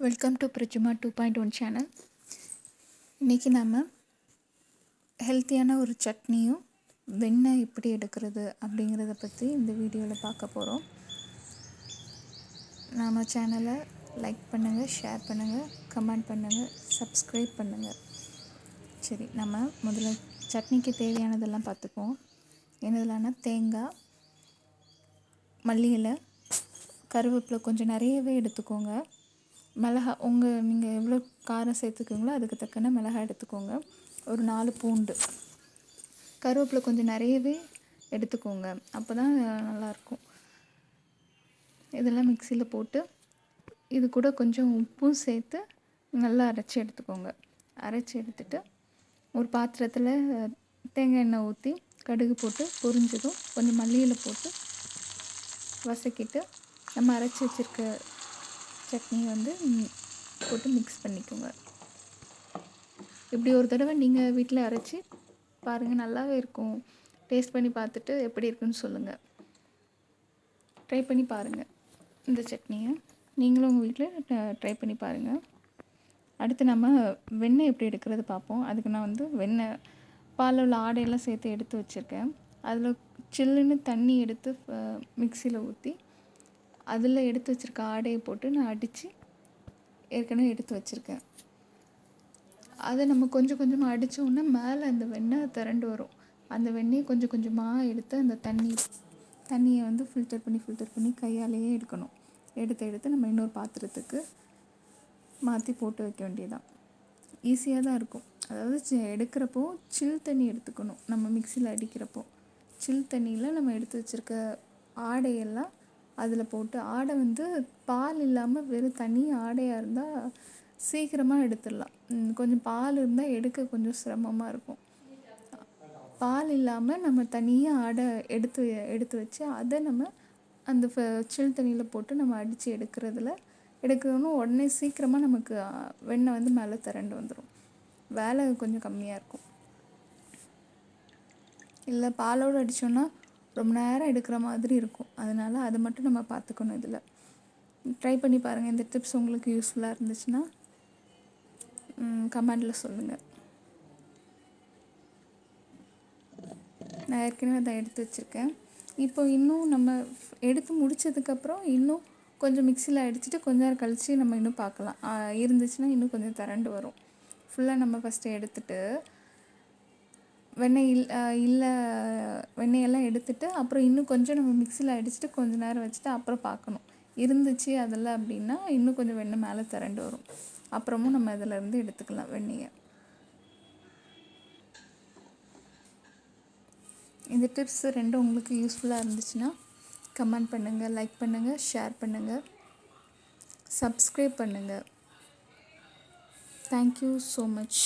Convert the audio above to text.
Welcome to பிரஜுமா two point one channel இன்றைக்கி நம்ம ஹெல்த்தியான ஒரு சட்னியும் வெண்ணெய் எப்படி எடுக்கிறது அப்படிங்கிறத பற்றி இந்த வீடியோவில் பார்க்க போகிறோம் நாம் சேனலை லைக் பண்ணுங்கள் ஷேர் பண்ணுங்கள் கமெண்ட் பண்ணுங்கள் சப்ஸ்கிரைப் பண்ணுங்கள் சரி நம்ம முதல்ல சட்னிக்கு தேவையானதெல்லாம் பார்த்துக்குவோம். என்னதுலான்னா தேங்காய் மல்லி இலை கருவேப்பிலை கொஞ்சம் நிறையவே எடுத்துக்கோங்க. மிளகா உங்கள் நீங்கள் எவ்வளோ காரம் சேர்த்துக்குங்களோ அதுக்கு தக்கன மிளகா எடுத்துக்கோங்க. ஒரு நாலு பூண்டு. கருவேப்பிலை கொஞ்சம் நிறையவே எடுத்துக்கோங்க. அப்போ தான் நல்லாயிருக்கும். இதெல்லாம் மிக்சியில் போட்டு இது கூட கொஞ்சம் உப்பும் சேர்த்து நல்லா அரைச்சி எடுத்துக்கோங்க. அரைச்சி எடுத்துட்டு ஒரு பாத்திரத்தில் தேங்காய் எண்ணெய் ஊற்றி கடுகு போட்டு பொரிஞ்சதும் கொஞ்சம் மல்லியில் போட்டு வசக்கிட்டு நம்ம அரைச்சி வச்சுருக்க சட்னியை வந்து போட்டு மிக்ஸ் பண்ணிக்கோங்க. இப்படி ஒரு தடவை நீங்கள் வீட்டில் அரைச்சி பாருங்கள் நல்லாவே இருக்கும். டேஸ்ட் பண்ணி பார்த்துட்டு எப்படி இருக்குன்னு சொல்லுங்கள் ட்ரை பண்ணி பாருங்கள் இந்த சட்னியை. நீங்களும் உங்கள் வீட்டில் ட்ரை பண்ணி பாருங்கள் அடுத்து நம்ம வெண்ணெய் எப்படி எடுக்கிறது பார்ப்போம். அதுக்கு நான் வந்து வெண்ணெய் பாலில் உள்ள ஆடையெல்லாம் சேர்த்து எடுத்து வச்சுருக்கேன். அதில் சில்லுன்னு தண்ணி எடுத்து மிக்சியில் ஊற்றி அதில் எடுத்து வச்சுருக்க ஆடையை போட்டு நான் அடித்து ஏற்கனவே எடுத்து வச்சுருக்கேன். அதை நம்ம கொஞ்சம் கொஞ்சமாக அடித்தோன்னா மேலே அந்த வெண்ணெய் திரண்டு வரும். அந்த வெண்ணெயை கொஞ்சம் கொஞ்சமாக எடுத்து அந்த தண்ணி தண்ணியை வந்து ஃபில்டர் பண்ணி ஃபில்டர் பண்ணி கையாலேயே எடுக்கணும். எடுத்து எடுத்து நம்ம இன்னொரு பாத்திரத்துக்கு மாற்றி போட்டு வைக்க வேண்டியதான் ஈஸியாக தான் இருக்கும். அதாவது எடுக்கிறப்போ சில் தண்ணி எடுத்துக்கணும். நம்ம மிக்சியில் அடிக்கிறப்போ. சில் தண்ணியில் நம்ம எடுத்து வச்சுருக்க ஆடையெல்லாம் அதில் போட்டு ஆடை வந்து பால் இல்லாமல் வெறும் தனி ஆடையாக இருந்தால் சீக்கிரமாக எடுத்துடலாம். கொஞ்சம் பால் இருந்தால் எடுக்க கொஞ்சம் சிரமமாக இருக்கும். பால் இல்லாமல் நம்ம தனியாக ஆடை எடுத்து எடுத்து வச்சு அதை நம்ம அந்த ஃப- சில் தண்ணியில் போட்டு நம்ம அடித்து எடுக்கிறதுல எடுக்கிறோன்னு உடனே சீக்கிரமாக நமக்கு வெண்ணெய் வந்து மேலே திரண்டு வந்துடும் வேலை கொஞ்சம் கம்மியாக இருக்கும். இல்லை பாலோடு அடித்தோன்னா ரொம்ப நேரம் எடுக்கிற மாதிரி இருக்கும். அதனால் அதை மட்டும் நம்ம பார்த்துக்கணும் இதில். ட்ரை பண்ணி பாருங்கள் இந்த டிப்ஸ் உங்களுக்கு யூஸ்ஃபுல்லாக இருந்துச்சுன்னா கமெண்டில் சொல்லுங்கள் நான் ஏற்கனவே அதை எடுத்து வச்சுருக்கேன். இப்போ இன்னும் நம்ம எடுத்து முடித்ததுக்கப்புறம் இன்னும் கொஞ்சம் மிக்சியில் அடிச்சுட்டு கொஞ்ச நேரம் கழித்து நம்ம இன்னும் பார்க்கலாம். இருந்துச்சுன்னா இன்னும் கொஞ்சம் திரண்டு வரும். ஃபுல்லாக நம்ம ஃபஸ்ட்டு எடுத்துகிட்டு வெண்ணெய் இல் இல்லை வெண்ணெயெல்லாம் எடுத்துட்டு அப்புறம் இன்னும் கொஞ்சம் நம்ம மிக்சியில் அடிச்சுட்டு கொஞ்ச நேரம் வச்சுட்டு அப்புறம் பார்க்கணும். இருந்துச்சு அதெல்லாம் அப்படின்னா இன்னும் கொஞ்சம் வெண்ணெய் மேலே திரண்டு வரும். அப்புறமும் நம்ம அதில் இருந்து எடுத்துக்கலாம் வெண்ணெயை. இந்த டிப்ஸ் ரெண்டும் உங்களுக்கு யூஸ்ஃபுல்லாக இருந்துச்சுன்னா கமெண்ட் பண்ணுங்கள் லைக் பண்ணுங்கள் ஷேர் பண்ணுங்கள் சப்ஸ்கிரைப் பண்ணுங்கள் தேங்க்யூ ஸோ மச்